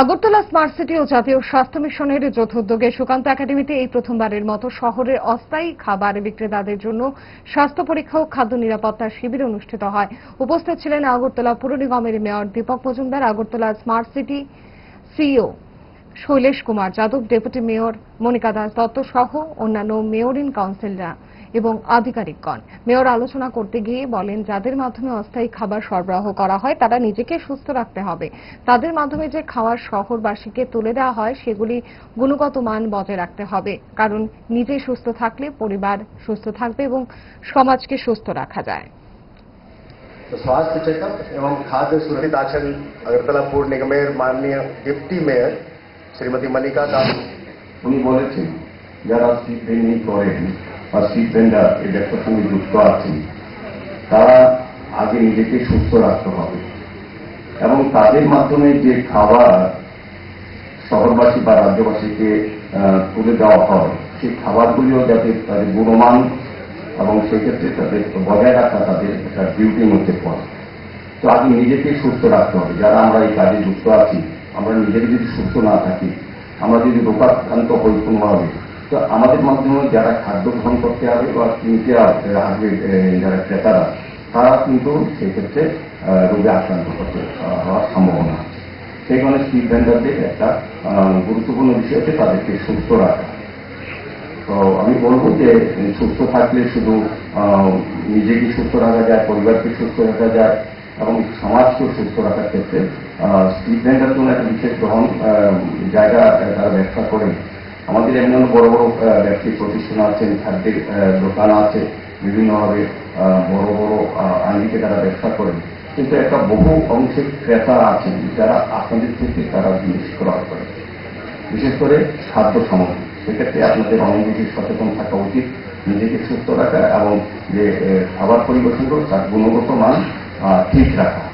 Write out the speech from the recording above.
Agartala smart city ও জাতীয় স্বাস্থ্য মিশনের যৌথ উদ্যোগে সুকান্ত একাডেমিতে এই প্রথমবারের মতো শহরের অস্থায়ী খাবার বিক্রেতাদের জন্য স্বাস্থ্য পরীক্ষা ও খাদ্য নিরাপত্তার শিবির অনুষ্ঠিত হয়। উপস্থিত ছিলেন আগরতলা পুর নিগমের mayor Deepak Majumdar, Agartala smart city CEO Shailesh Kumar Yadav, deputy mayor Monika Das Dutta সহ অন্যান্য মেয়রিন কাউন্সিলরা এবং আধিকারিকগণ মেয়র আলোচনা করতে গিয়ে বলেন যাদের মাধ্যমে অস্থায়ী খাবার সরবরাহ করা হয় তারা নিজেকে সুস্থ রাখতে হবে তাদের মাধ্যমে যে খাওয়ার শহরবাসীকে তুলে দেওয়া হয় সেগুলি গুণগত মান বজায় রাখতে হবে কারণ নিজে সুস্থ থাকলে পরিবার সুস্থ থাকবে এবং সমাজকে সুস্থ রাখা যায় तो स्वास्थ्य चेकअप एवं खाद्य सुरक्षित आचरण अगरतला पूर्व निगमेर माननीय डिप्टी मेयर श्रीमती मनिका दास উনি বলেছেন যারা স্ট্রিট ভেন্ডিং করেন বা স্ট্রিট ভেন্ডার, এই ব্যবসার সঙ্গে যুক্ত আছেন তারা আগে নিজেকে সুস্থ রাখতে হবে। এবং তাদের মাধ্যমে যে খাবার শহরবাসী বা রাজ্যবাসীকে তুলে দেওয়া হয়, সেই খাবারগুলিও যাতে তাদের গুণমান এবং সেক্ষেত্রে তাদের বজায় রাখা তাদের একটা ডিউটির মধ্যে পড়ে। তো আগে নিজেকে সুস্থ রাখতে হবে। যারা আমরা এই কাজে যুক্ত আছি, আমরা নিজেকে যদি সুস্থ না থাকি, আমরা যদি রোগাক্রান্ত হই কোনোভাবে তো আমাদের মাধ্যমে যারা খাদ্য গ্রহণ করতে হবে বা কিনতে আসবে যারা ক্রেতারা, তারা কিন্তু সেক্ষেত্রে রোগে আক্রান্ত করতে হওয়ার সম্ভাবনা সেই কারণে স্ট্রিট ভেন্ডারদের একটা গুরুত্বপূর্ণ বিষয় হচ্ছে তাদেরকে সুস্থ রাখা। তো আমি বলব যে, সুস্থ থাকলে শুধু নিজেকে সুস্থ রাখা যায়, পরিবারকে সুস্থ রাখা যায় এবং সমাজকেও সুস্থ রাখার ক্ষেত্রে স্ট্রিট ভেন্ডার জন্য একটা বিশেষ গ্রহণ জায়গা তারা ব্যবসা করে এমন বড় বড় ব্যবসায়িক প্রতিষ্ঠান আছেন খাদ্যের দোকান আছে, বিভিন্নভাবে বড় বড় আঙ্গিকে তারা ব্যবসা করেন। কিন্তু একটা বহু অংশের ক্রেতা আছেন যারা আপনাদের থেকে তারা জিনিস ক্রয় করে বিশেষ করে খাদ্য সামগ্রী। সেক্ষেত্রে আপনাদের অনেক বেশি সচেতন থাকা উচিত, নিজেকে সুস্থ রাখা এবং যে খাবার পরিবেশন করো তার গুণগত মান ঠিক রাখা।